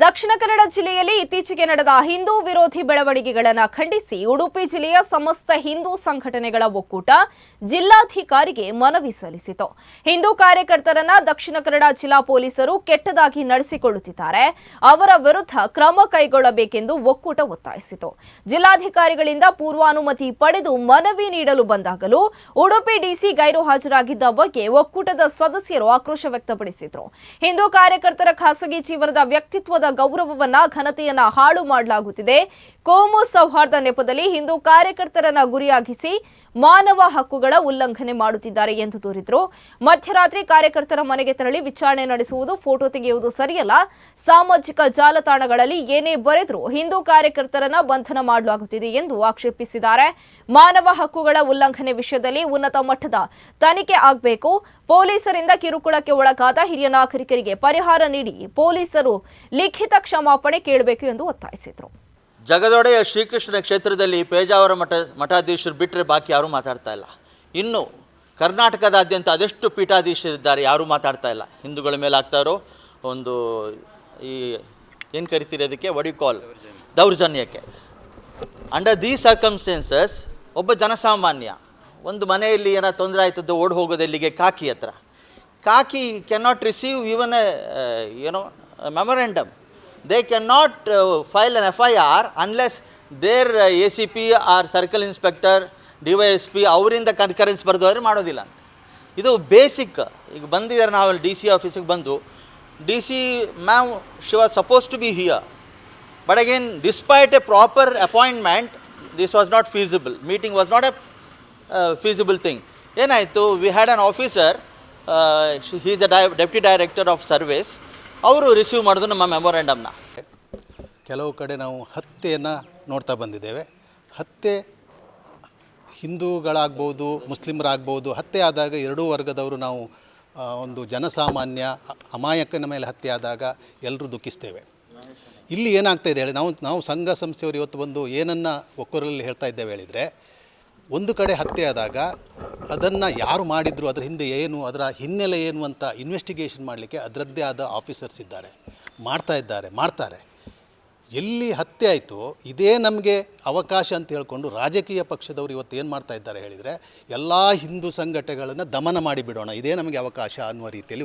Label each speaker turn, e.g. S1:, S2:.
S1: ದಕ್ಷಿಣ ಕನ್ನಡ ಜಿಲ್ಲೆಯಲ್ಲಿ ಇತ್ತೀಚೆಗೆ ನಡೆದ ಹಿಂದೂ ವಿರೋಧಿ ಬೆಳವಣಿಗೆಗಳನ್ನು ಖಂಡಿಸಿ ಉಡುಪಿ ಜಿಲ್ಲೆಯ ಸಮಸ್ತ ಹಿಂದೂ ಸಂಘಟನೆಗಳ ಒಕ್ಕೂಟ ಜಿಲ್ಲಾಧಿಕಾರಿಗೆ ಮನವಿ ಸಲ್ಲಿಸಿತು. ಹಿಂದೂ ಕಾರ್ಯಕರ್ತರನ್ನ ದಕ್ಷಿಣ ಕನ್ನಡ ಜಿಲ್ಲಾ ಪೊಲೀಸರು ಕೆಟ್ಟದಾಗಿ ನಡೆಸಿಕೊಳ್ಳುತ್ತಿದ್ದಾರೆ. ಅವರ ವಿರುದ್ಧ ಕ್ರಮ ಕೈಗೊಳ್ಳಬೇಕೆಂದು ಒಕ್ಕೂಟ ಒತ್ತಾಯಿಸಿತು. ಜಿಲ್ಲಾಧಿಕಾರಿಗಳಿಂದ ಪೂರ್ವಾನುಮತಿ ಪಡೆದು ಮನವಿ ನೀಡಲು ಬಂದಾಗಲೂ ಉಡುಪಿ ಡಿಸಿ ಗೈರು ಹಾಜರಾಗಿದ್ದ ಬಗ್ಗೆ ಒಕ್ಕೂಟದ ಸದಸ್ಯರು ಆಕ್ರೋಶ ವ್ಯಕ್ತಪಡಿಸಿದರು. ಹಿಂದೂ ಕಾರ್ಯಕರ್ತರ ಖಾಸಗಿ ಜೀವನದ ಗೌರವವನ್ನ ಘನತೆಯನ್ನ ಹಾಳು ಮಾಡಲಾಗುತ್ತಿದೆ. ಕೋಮು ಸೌಹಾರ್ದ ನೆಪದಲ್ಲಿ ಹಿಂದೂ ಕಾರ್ಯಕರ್ತರನ್ನ ಗುರಿಯಾಗಿಸಿ ಮಾನವ ಹಕ್ಕುಗಳ ಉಲ್ಲಂಘನೆ ಮಾಡುತ್ತಿದ್ದಾರೆ ಎಂದು ದೂರಿದ್ರು. ಮಧ್ಯರಾತ್ರಿ ಕಾರ್ಯಕರ್ತರ ಮನೆಗೆ ತೆರಳಿ ವಿಚಾರಣೆ ನಡೆಸುವುದು, ಫೋಟೋ ತೆಗೆಯುವುದು ಸರಿಯಲ್ಲ. ಸಾಮಾಜಿಕ ಜಾಲತಾಣಗಳಲ್ಲಿ ಏನೇ ಬರೆದರೂ ಹಿಂದೂ ಕಾರ್ಯಕರ್ತರನ್ನ ಬಂಧನ ಮಾಡಲಾಗುತ್ತಿದೆ ಎಂದು ಆಕ್ಷೇಪಿಸಿದ್ದಾರೆ. ಮಾನವ ಹಕ್ಕುಗಳ ಉಲ್ಲಂಘನೆ ವಿಷಯದಲ್ಲಿ ಉನ್ನತ ಮಟ್ಟದ ತನಿಖೆ ಆಗಬೇಕು. ಪೊಲೀಸರಿಂದ ಕಿರುಕುಳಕ್ಕೆ ಒಳಗಾದ ಹಿರಿಯ ನಾಗರಿಕರಿಗೆ ಪರಿಹಾರ ನೀಡಿ ಪೊಲೀಸರು ಲಿಖಿತ ಕ್ಷಮಾಪಣೆ ಕೇಳಬೇಕು ಎಂದು ಒತ್ತಾಯಿಸಿದರು.
S2: ಜಗದೊಡೆಯ ಶ್ರೀಕೃಷ್ಣ ಕ್ಷೇತ್ರದಲ್ಲಿ ಪೇಜಾವರ ಮಠ ಮಠಾಧೀಶರು ಬಿಟ್ಟರೆ ಬಾಕಿ ಯಾರೂ ಮಾತಾಡ್ತಾ ಇಲ್ಲ. ಇನ್ನು ಕರ್ನಾಟಕದಾದ್ಯಂತ ಅದೆಷ್ಟು ಪೀಠಾಧೀಶರಿದ್ದಾರೆ ಯಾರೂ ಮಾತಾಡ್ತಾ ಇಲ್ಲ. ಹಿಂದೂಗಳ ಮೇಲೆ ಆಗ್ತಾರೋ ಒಂದು ಈ ಏನು ಕರಿತೀರಿ ಅದಕ್ಕೆ? ಕಾಲ್ ದೌರ್ಜನ್ಯಕ್ಕೆ. ಅಂಡರ್ ದಿ ಸರ್ಕಮ್ಸ್ಟೆನ್ಸಸ್ ಒಬ್ಬ ಜನಸಾಮಾನ್ಯ, ಒಂದು ಮನೆಯಲ್ಲಿ ಏನೋ ತೊಂದರೆ ಆಯ್ತದ್ದು, ಓಡ್ ಹೋಗೋದು ಎಲ್ಲಿಗೆ? ಕಾಕಿ ಹತ್ರ. ಕಾಕಿ ಕ್ಯಾನ್ ನಾಟ್ ರಿಸೀವ್ ಇವನ್ ಏನೋ memorandum they can not file an F I R unless there A C P or circle inspector D Y S P ಅವರಿಂದ ಕನ್ಕರೆನ್ಸ್ ಬರೆದವ್ರೆ ಮಾಡೋದಿಲ್ಲ ಅಂತ. ಇದು ಬೇಸಿಕ್ ಈಗ ಬಂದಿದ್ದಾರೆ ನಾವು ಡಿ ಸಿ ಆಫೀಸಿಗೆ ಬಂದು D C ma'am she was suppose to be here but again despite a proper appointment this was not feasible meeting was not a feasible thing ಏನಾಯಿತು? We had an officer he's a dy deputy director of service ಅವರು receive ಮಾಡೋದು ನಮ್ಮ ಮೆಮೊರ್ಯಾಂಡಮ್ನ
S3: ಕೆಲವು ಕಡೆ ನಾವು ಹತ್ಯೆಯನ್ನು ನೋಡ್ತಾ ಬಂದಿದ್ದೇವೆ. ಹತ್ಯೆ ಹಿಂದೂಗಳಾಗ್ಬೋದು, ಮುಸ್ಲಿಮರಾಗ್ಬೋದು, ಹತ್ಯೆ ಆದಾಗ ಎರಡೂ ವರ್ಗದವರು ನಾವು ಒಂದು ಜನಸಾಮಾನ್ಯ, ಅಮಾಯಕನ ಮೇಲೆ ಹತ್ಯೆ ಆದಾಗ ಎಲ್ಲರೂ ದುಃಖಿಸ್ತೇವೆ. ಇಲ್ಲಿ ಏನಾಗ್ತಾ ಇದೆ ಹೇಳಿ, ನಾವು ನಾವು ಸಂಘ ಸಂಸ್ಥೆಯವರು ಇವತ್ತು ಬಂದು ಏನನ್ನು ಒಕ್ಕೂರಲ್ಲಿ ಹೇಳ್ತಾ ಇದ್ದೇವೆ ಹೇಳಿದರೆ, ಒಂದು ಕಡೆ ಹತ್ಯೆ ಆದಾಗ ಅದನ್ನು ಯಾರು ಮಾಡಿದ್ರು, ಅದರ ಹಿಂದೆ ಏನು, ಅದರ ಹಿನ್ನೆಲೆ ಏನು ಅಂತ ಇನ್ವೆಸ್ಟಿಗೇಷನ್ ಮಾಡಲಿಕ್ಕೆ ಅದರದ್ದೇ ಆದ ಆಫೀಸರ್ಸ್ ಇದ್ದಾರೆ. ಮಾಡ್ತಾ ಇದ್ದಾರೆ, ಮಾಡ್ತಾರೆ. ಎಲ್ಲಿ ಹತ್ಯೆ ಆಯಿತು, ಇದೇ ನಮಗೆ ಅವಕಾಶ ಅಂತ ಹೇಳ್ಕೊಂಡು ರಾಜಕೀಯ ಪಕ್ಷದವರು ಇವತ್ತು ಏನು ಮಾಡ್ತಾ ಇದ್ದಾರೆ ಹೇಳಿದರೆ, ಎಲ್ಲ ಹಿಂದೂ ಸಂಘಟನೆಗಳನ್ನು ದಮನ ಮಾಡಿಬಿಡೋಣ, ಇದೇ ನಮಗೆ ಅವಕಾಶ ಅನ್ನುವ ರೀತಿಯಲ್ಲಿ